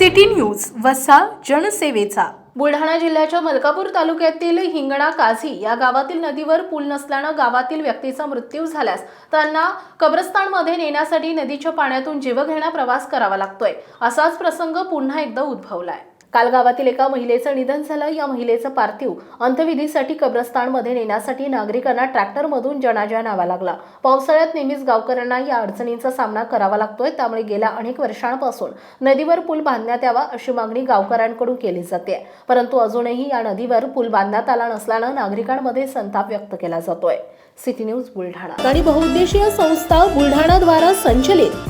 City news वसा जनसेवेचा. बुलढाणा जिल्ह्याच्या मलकापूर तालुक्यातील हिंगणा काझी या गावातील नदीवर पूल नसल्यानं गावातील व्यक्तीचा मृत्यू झाल्यास त्यांना कब्रस्तानमध्ये नेण्यासाठी नदीच्या पाण्यातून जीवघेणा प्रवास करावा लागतोय. असाच प्रसंग पुन्हा एकदा उद्भवलाय. काल गावातील एका महिलेचं निधन झालं. या महिलेचं पार्थिव अंत्यविधीसाठी कब्रस्तानमध्ये नेण्यासाठी नागरिकांना ट्रॅक्टरमधून जनाजा न्यावा लागला. पावसाळ्यात नेहमीच गावकऱ्यांना या अडचणींचा सामना करावा लागतोय. त्यामुळे गेल्या अनेक वर्षांपासून नदीवर पूल बांधण्यात यावा अशी मागणी गावकऱ्यांकडून केली जाते. परंतु अजूनही या नदीवर पूल बांधण्यात आला नसल्यानं नागरिकांमध्ये संताप व्यक्त केला जातोय. City news Buldhana. आणि बहुउद्देशीय संस्था बुलढाणाद्वारा संचलित